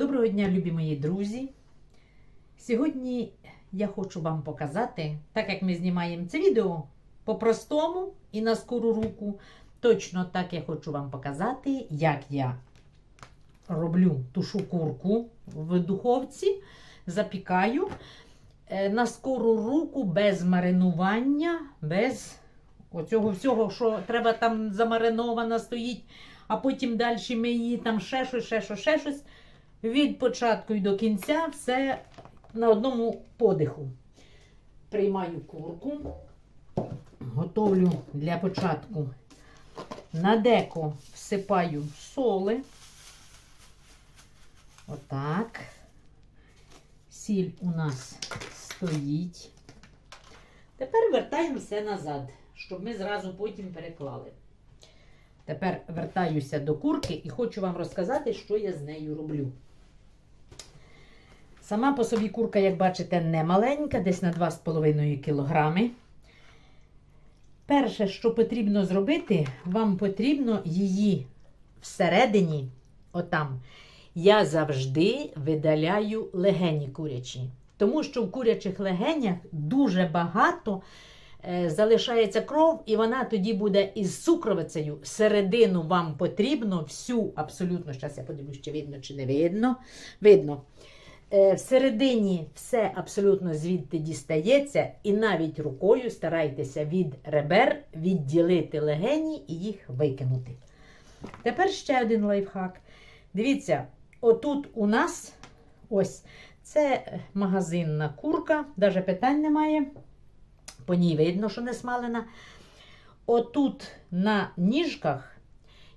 Доброго дня, любі мої друзі. Сьогодні я хочу вам показати, так як ми знімаємо це відео по-простому і на скору руку, точно так я хочу вам показати, як я роблю тушу курку в духовці, запікаю е, на скору руку без маринування, без оцього всього, що треба там замаринована стоїть, а потім далі ми її там ще щось, ще щось, ще щось. Від початку і до кінця все на одному подиху. Приймаю курку, готовлю для початку на деко всипаю соли. Отак. Сіль у нас стоїть. Тепер вертаємо все назад, щоб ми зразу потім переклали. Тепер вертаюся до курки і хочу вам розказати, що я з нею роблю. Сама по собі курка, як бачите, не маленька, десь на 2,5 кг. Перше, що потрібно зробити, вам потрібно її всередині, отам, я завжди видаляю легені курячі. Тому що в курячих легенях дуже багато е, залишається кров, і вона тоді буде із цукровицею. Середину вам потрібно всю, абсолютно, зараз я подивлюсь, чи видно, чи не видно. Видно. Е, Всередині все абсолютно звідти дістається, і навіть рукою старайтеся від ребер відділити легені і їх викинути. Тепер ще один лайфхак. Дивіться, отут у нас ось це магазинна курка, навіть питань немає. По ній видно, що не смалена. Отут на ніжках,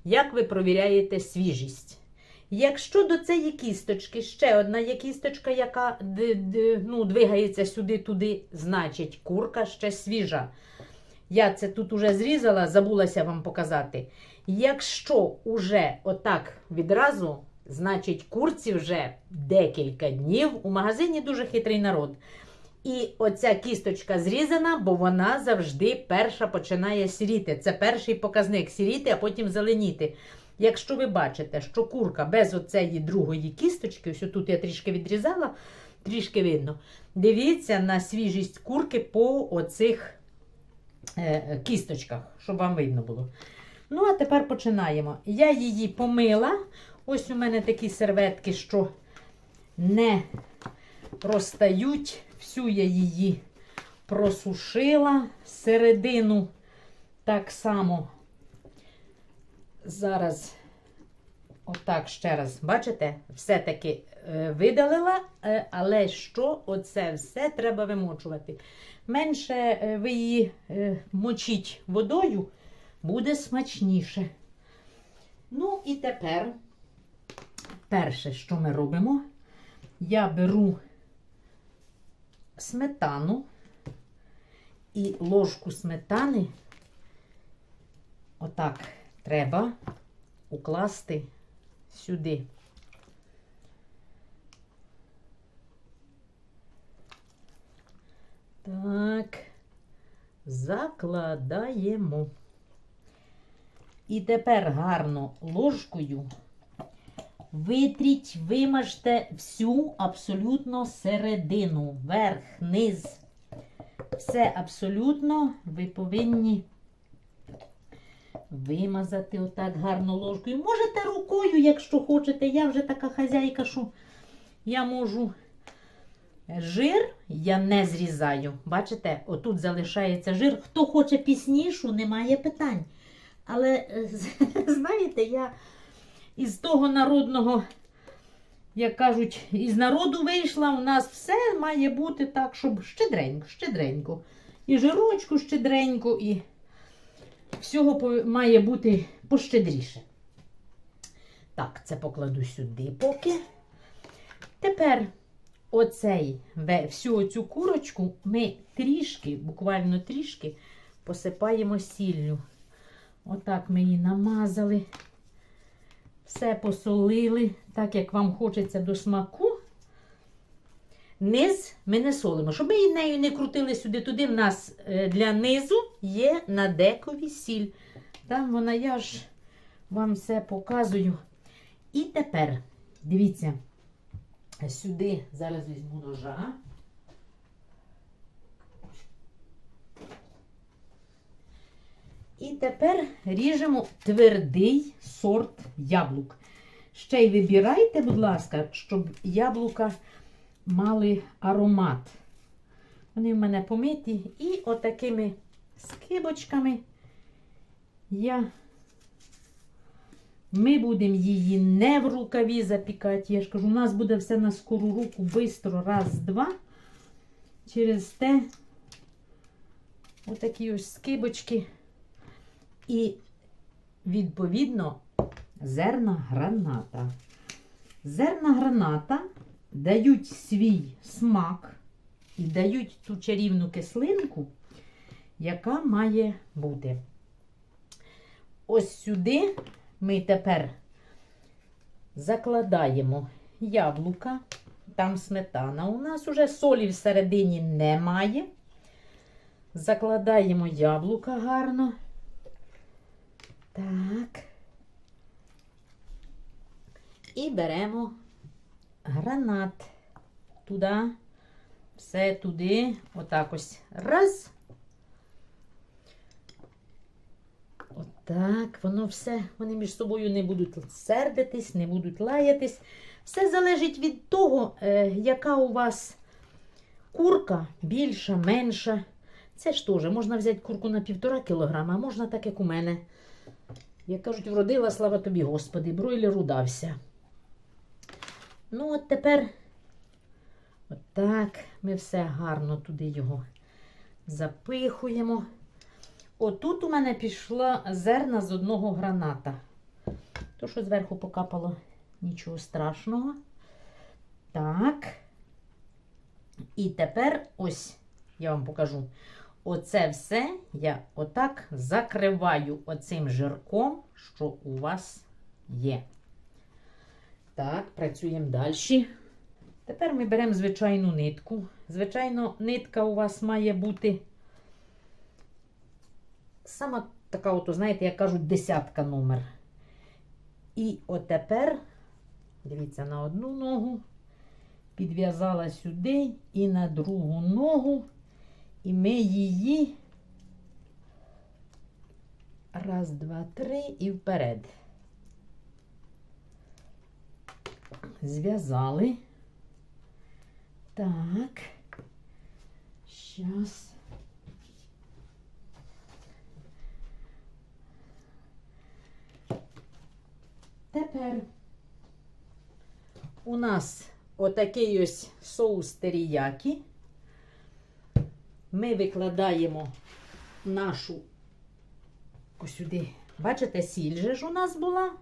як ви провіряєте свіжість. Якщо до цієї кісточки ще одна є кісточка, яка ну, двигається сюди-туди, значить курка ще свіжа. Я це тут уже зрізала, забулася вам показати. Якщо уже отак відразу, значить курці вже декілька днів. У магазині дуже хитрий народ. І оця кісточка зрізана, бо вона завжди перша починає сіріти. Це перший показник сіріти, а потім зеленіти. Якщо ви бачите, що курка без оцеї другої кісточки, ось тут я трішки відрізала, трішки видно. Дивіться на свіжість курки по оцих е, кісточках, щоб вам видно було. Ну, а тепер починаємо. Я її помила. Ось у мене такі серветки, що не розстають. Всю я її просушила. Середину так само зараз, отак ще раз, бачите, все-таки е, видалила, е, але що оце все треба вимочувати. Менше е, ви її мочіть водою, буде смачніше. Ну і тепер, перше, що ми робимо, я беру сметану і ложку сметани, отак, треба укласти сюди. Так, закладаємо. І тепер гарно ложкою витріть, вимажте всю абсолютно середину, верх, низ. Все абсолютно ви повинні вимазати отак гарно ложкою. Можете рукою, якщо хочете. Я вже така хазяйка, що я можу. Жир я не зрізаю. Бачите, отут залишається жир. Хто хоче піснішу, немає питань. Але, е, знаєте, я із того народного, як кажуть, із народу вийшла, у нас все має бути так, щоб щедренько, щедренько. І жирочку щедренько, і всього має бути пощедріше. Так, це покладу сюди поки. Тепер оцей, всю оцю курочку ми трішки, буквально трішки, посипаємо сіллю. Отак ми її намазали. Все посолили, так як вам хочеться до смаку. Низ ми не солимо. Щоб ми нею не крутили сюди-туди, в нас е, для низу є на декові сіль. Там вона, я ж вам все показую. І тепер, дивіться, сюди зараз візьму ножа. І тепер ріжемо твердий сорт яблук. Ще й вибирайте, будь ласка, щоб яблука мали аромат. Вони в мене помиті. І отакими скибочками я. Ми будемо її не в рукаві запікати. Я ж кажу, у нас буде все на скору руку, швидко, раз, два. Через те отакі ось скибочки. І, відповідно, зерна граната. Зерна граната дають свій смак і дають ту чарівну кислинку, яка має бути. Ось сюди ми тепер закладаємо яблука. Там сметана. У нас уже солі всередині немає. Закладаємо яблука гарно. Так. І беремо гранат. Туди, все туди. Отак ось. Раз. Отак, воно все, вони між собою не будуть сердитись, не будуть лаятись. Все залежить від того, е, яка у вас курка більша, менша. Це ж теж можна взяти курку на півтора кілограма, а можна так, як у мене. Як кажуть, вродила, слава тобі, Господи, бройлер удався. Ну, от тепер, отак, ми все гарно туди його запихуємо. Отут у мене пішла зерна з одного граната. То, що зверху покапало, нічого страшного. Так. І тепер ось я вам покажу. Оце все я отак закриваю оцим жирком, що у вас є. Так, працюємо далі. Тепер ми беремо звичайну нитку. Звичайно, нитка у вас має бути сама така, от, знаєте, як кажуть, десятка номер. І отепер, дивіться, на одну ногу, підв'язала сюди і на другу ногу. І ми її раз, два, три і вперед. Зв'язали. Так. Щас. Тепер у нас отакий ось соус теріякі. Ми викладаємо нашу ось сюди. Бачите, сіль же ж у нас була.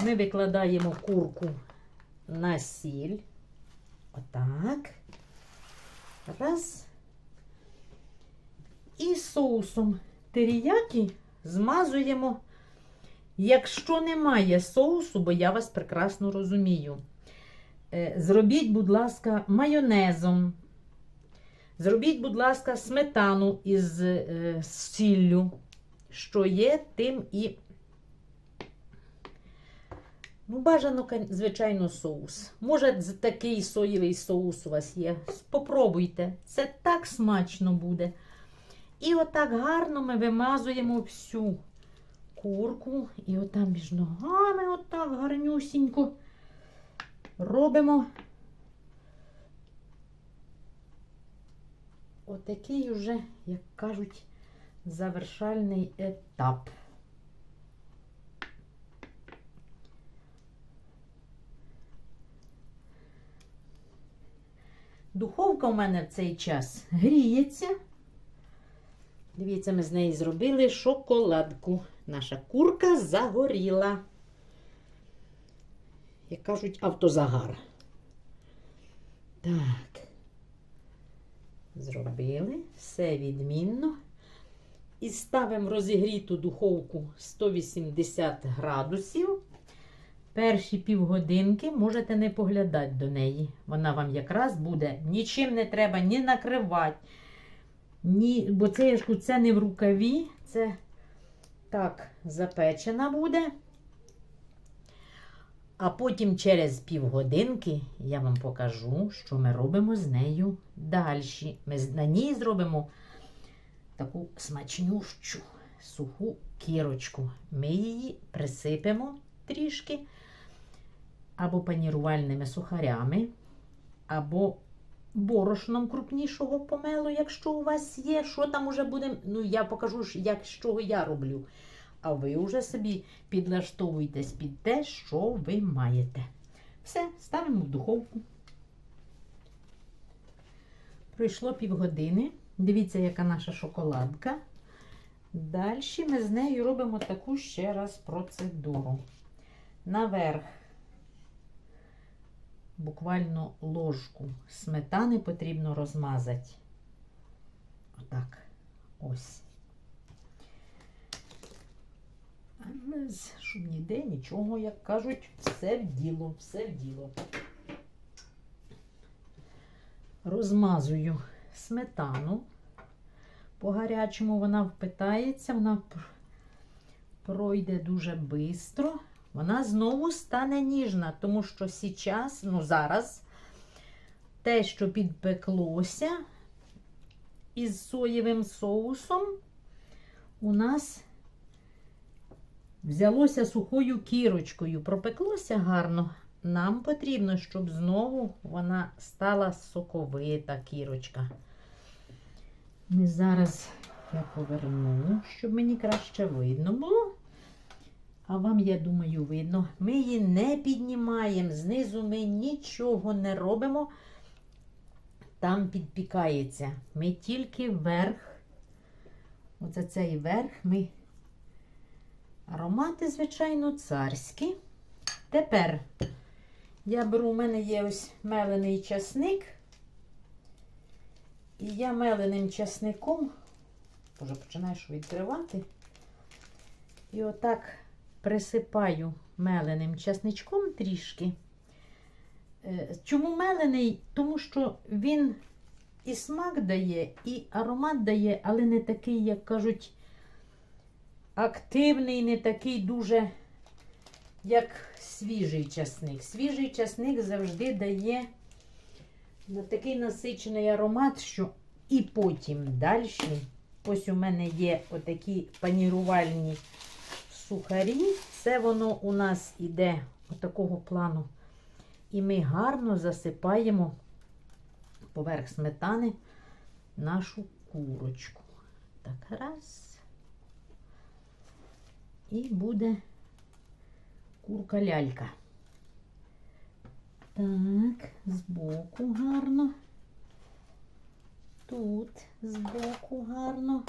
Ми викладаємо курку на сіль. Отак. Раз. І соусом теріякі змазуємо. Якщо немає соусу, бо я вас прекрасно розумію, е, зробіть, будь ласка, майонезом. Зробіть, будь ласка, сметану із е, сіллю, що є, тим і. Ну, бажано, звичайно, соус. Може, такий соєвий соус у вас є. Попробуйте. Це так смачно буде. І отак гарно ми вимазуємо всю курку. І отам між ногами, отак гарнюсінько робимо. Отакий уже, як кажуть, завершальний етап. Духовка у мене в цей час гріється. Дивіться, ми з неї зробили шоколадку. Наша курка загоріла. Як кажуть, автозагар. Так. Зробили все відмінно. І ставимо розігріту духовку 180 градусів. Перші півгодинки можете не поглядати до неї. Вона вам якраз буде нічим не треба ні накривати. Ні, бо це, я ж це не в рукаві, це так запечена буде. А потім через півгодинки я вам покажу, що ми робимо з нею далі. Ми на ній зробимо таку смачнющу суху кірочку. Ми її присипемо трішки або панірувальними сухарями, або борошном крупнішого помелу, якщо у вас є. Що там уже буде? Ну, я покажу, як, з чого я роблю. А ви вже собі підлаштовуйтесь під те, що ви маєте. Все, ставимо в духовку. Пройшло півгодини. Дивіться, яка наша шоколадка. Далі ми з нею робимо таку ще раз процедуру. Наверх буквально ложку сметани потрібно розмазати. Отак. Ось. Щоб ніде нічого, як кажуть, все в діло, все в діло. Розмазую сметану. По гарячому вона впитається, вона пройде дуже швидко. Вона знову стане ніжна, тому що зараз, ну зараз, те, що підпеклося із соєвим соусом, у нас взялося сухою кірочкою, пропеклося гарно. Нам потрібно, щоб знову вона стала соковита кірочка. Ми зараз я поверну, щоб мені краще видно було. А вам, я думаю, видно. Ми її не піднімаємо. Знизу ми нічого не робимо. Там підпікається. Ми тільки вверх. Оце цей верх ми. Аромати, звичайно, царські. Тепер я беру, у мене є ось мелений часник. І я меленим часником, вже починаєш відкривати. І отак присипаю меленим часничком трішки. Е, Чому мелений? Тому що він і смак дає, і аромат дає, але не такий, як кажуть, активний, не такий дуже, як свіжий часник. Свіжий часник завжди дає такий насичений аромат, що і потім далі. Ось у мене є отакі панірувальні сухарі. Це воно у нас іде отакого плану. І ми гарно засипаємо поверх сметани нашу курочку. Так, раз. І буде курка-лялька. Так, збоку гарно. Тут збоку гарно.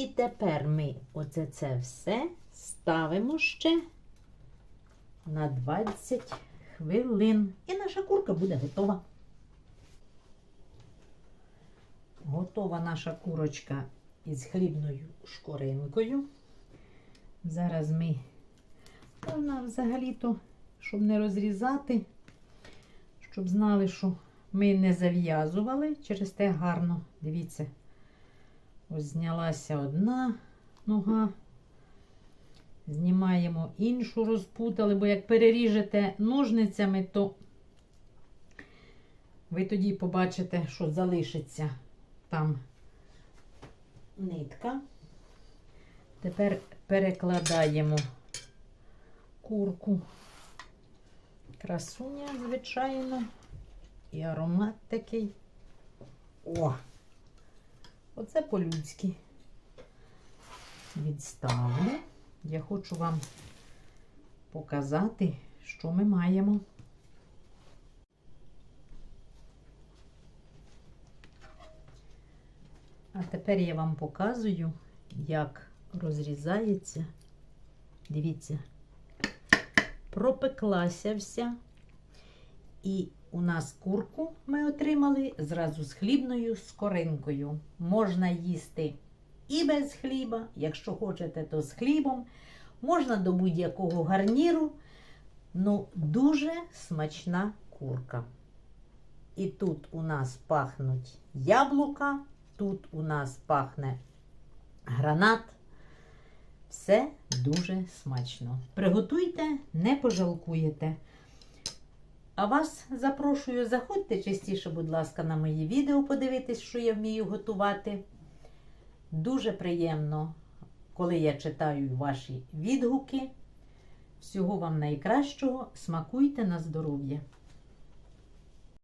І тепер ми оце це все ставимо ще на 20 хвилин. І наша курка буде готова. Готова наша курочка із хлібною шкоринкою. Зараз ми, вона взагалі-то, щоб не розрізати, щоб знали, що ми не зав'язували. Через те гарно, дивіться, ось знялася одна нога. Знімаємо іншу, розпутали, бо як переріжете ножницями, то ви тоді побачите, що залишиться там нитка. Тепер перекладаємо курку. Красуня, звичайно. І аромат такий. О! Оце по-людськи. Відставлю. Я хочу вам показати, що ми маємо. А тепер я вам показую, як розрізається. Дивіться, пропеклася вся. І у нас курку ми отримали зразу з хлібною скоринкою. Можна їсти і без хліба, якщо хочете, то з хлібом. Можна до будь-якого гарніру. Ну, дуже смачна курка. І тут у нас пахнуть яблука, тут у нас пахне гранат. Все дуже смачно. Приготуйте, не пожалкуєте. А вас запрошую, заходьте частіше, будь ласка, на мої відео, подивитись, що я вмію готувати. Дуже приємно, коли я читаю ваші відгуки. Всього вам найкращого. Смакуйте на здоров'я!